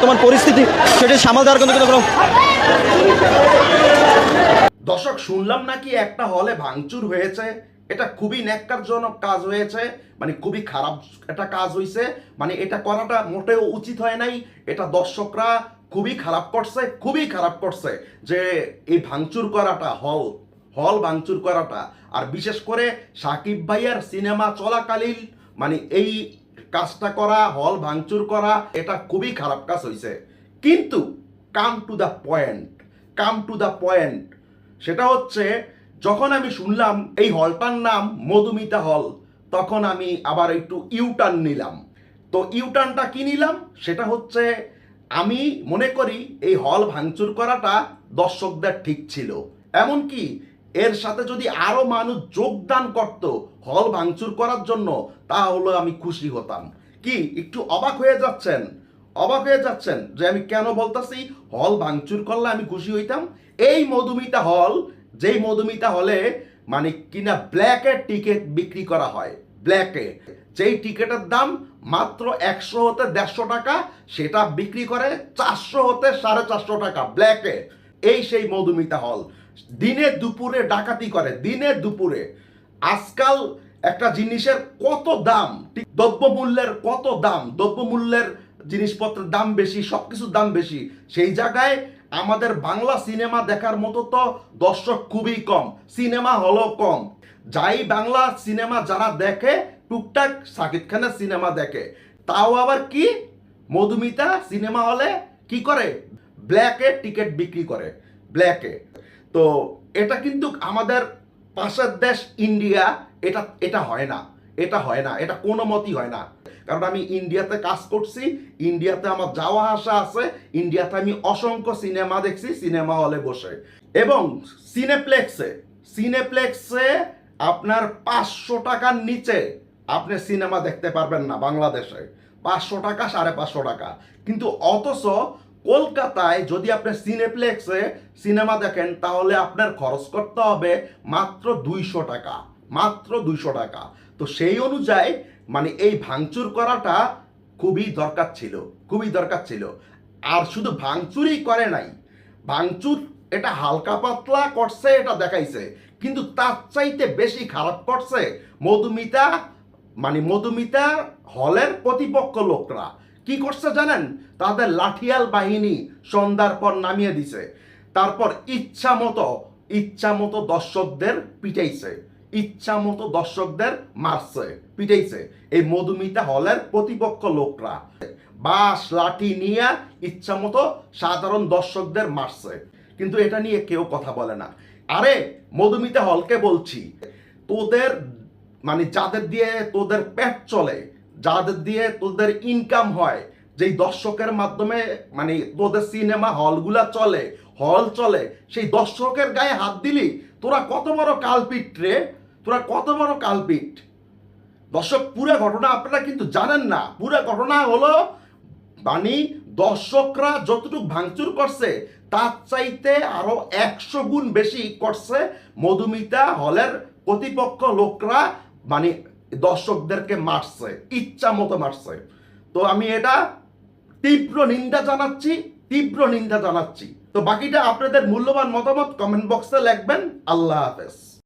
বর্তমান পরিস্থিতি, সেটি সামাল দেওয়ার কিন্তু কোনো দর্শক, শুনলাম নাকি একটা হলে ভাঙচুর হয়েছে? এটা খুবই ন্যাক্কারজনক কাজ হয়েছে মানে খুবই খারাপ একটা কাজ হয়েছে মানে এটা করাটা মোটেও উচিত হয় নাই। এটা দর্শকরা খুবই খারাপ করছে, খুবই খারাপ করছে যে এই ভাঙচুর করাটা, হল হল ভাঙচুর করাটা। আর বিশেষ করে সাকিব ভাইয়ার সিনেমা চলাকালীন মানে এই কাজটা করা, হল ভাঙচুর করা, এটা খুবই খারাপ কাজ হয়েছে কিন্তু come to the point come to the point সেটা হচ্ছে যখন আমি শুনলাম এই হলটার নাম মধুমিতা হল, তখন আমি আবার একটু ইউটার্ন নিলাম। তো ইউটার্নটা কি নিলাম? সেটা হচ্ছে আমি মনে করি এই হল ভাঙচুর করাটা দর্শকদের ঠিক ছিল। এমনকি এর সাথে যদি আরও মানুষ যোগদান করত, হল ভাঙচুর করার জন্য, তাহলে আমি খুশি হতাম। কি, একটু অবাক হয়ে যাচ্ছেন? অবাক হয়ে যাচ্ছেন যে আমি কেন বলতাছি, হল ভাঙচুর করলে আমি খুশি হইতাম? এই মধুমিতা হল, যেই মধুমিতা হলে মানে কিনা ব্ল্যাকের টিকিট বিক্রি করা হয় ব্ল্যাকে যেই টিকিটের দাম মাত্র একশো হতে দেড়শো টাকা, সেটা বিক্রি করে চারশো হতে সাড়ে চারশো টাকা ব্ল্যাকে এই সেই মধুমিতা হল। দিনে দুপুরে ডাকাতি করে, দিনে দুপুরে। আজকাল একটা জিনিসের কত দাম দ্রব্যমূল্যের কত দাম, দ্রব্যমূল্যের জিনিসপত্রের দাম বেশি সব কিছুর দাম বেশি, সেই জায়গায় আমাদের বাংলা সিনেমা দেখার মতো তো দর্শক খুবই কম, সিনেমা হলও কম। যাই বাংলা সিনেমা যারা দেখে, টুকটাক সাকিব খানের সিনেমা দেখে। তাও আবার কি? মধুমিতা সিনেমা হলে কি করে? ব্ল্যাকে টিকিট বিক্রি করে, ব্ল্যাকে। তো এটা কিন্তু আমাদের পাশের দেশ ইন্ডিয়া, এটা এটা হয় না। এটা হয় না। এটা কোনো মতই হয় না। কারণ আমি ইন্ডিয়াতে কাজ করছি, ইন্ডিয়াতে আমার যাওয়া আসা আছে, ইন্ডিয়াতে আমি অসংখ্য সিনেমা দেখছি, সিনেমা হলে বসে। এবং সিনেপ্লেক্সে সিনেপ্লেক্সে আপনার পাঁচশো টাকার নিচে আপনি সিনেমা দেখতে পারবেন না বাংলাদেশে। পাঁচশো টাকা, সাড়ে পাঁচশো টাকা। কিন্তু অথচ কলকাতায় যদি আপনি সিনেপ্লেক্সে সিনেমা দেখেন, তাহলে আপনার খরচ করতে হবে মাত্র দুইশো টাকা, মাত্র দুইশো টাকা। তো সেই অনুযায়ী মানে এই ভাঙচুর করাটা খুবই দরকার ছিল, খুবই দরকার ছিল। আর শুধু ভাঙচুরই করে নাই, ভাঙচুর এটা হালকা পাতলা করছে, এটা দেখাইছে। কিন্তু তার চাইতে বেশি খারাপ করছে মধুমিতা মানে মধুমিতা হলের প্রতিপক্ষ লোকরা। কি করছে জানেন? তাদের লাঠিয়াল বাহিনী সন্ধ্যার পর নামিয়ে দিছে। তারপর ইচ্ছা মতো ইচ্ছা মতো দর্শকদের পিটাইছে। ইচ্ছা মতো দর্শকদের মারছে, পিটাইছে। এই মধুমিতা হলের প্রতিপক্ষ লোকরা। বাঁশ, লাঠি নিয়ে ইচ্ছা মতো সাধারণ দর্শকদের মারছে। কিন্তু এটা নিয়ে কেউ কথা বলে না। আরে, মধুমিতা হলকে বলছি, তোদের মানে যাদের দিয়ে তোদের পেট চলে যাদের দিয়ে তোদের ইনকাম হয়, যেই দর্শকের মাধ্যমে মানে তোদের সিনেমা হলগুলা চলে হল চলে, সেই দর্শকের গায়ে হাত দিলি, তোরা কত বড় কালপিট রে? তোরা কত বড় কালপিট দর্শক, পুরো ঘটনা আপনারা কিন্তু জানেন না। পুরো ঘটনা হলো মানে দর্শকরা যতটুকু ভাঙচুর করছে, তার চাইতে আরও একশো গুণ বেশি করছে মধুমিতা হলের প্রতিপক্ষ লোকরা মানে দর্শকদেরকে মারছে, ইচ্ছা মতো মারছে। তো আমি এটা তীব্র নিন্দা জানাচ্ছি, তীব্র নিন্দা জানাচ্ছি। তো বাকিটা আপনাদের মূল্যবান মতামত কমেন্ট বক্সে লিখবেন। আল্লাহ হাফেজ।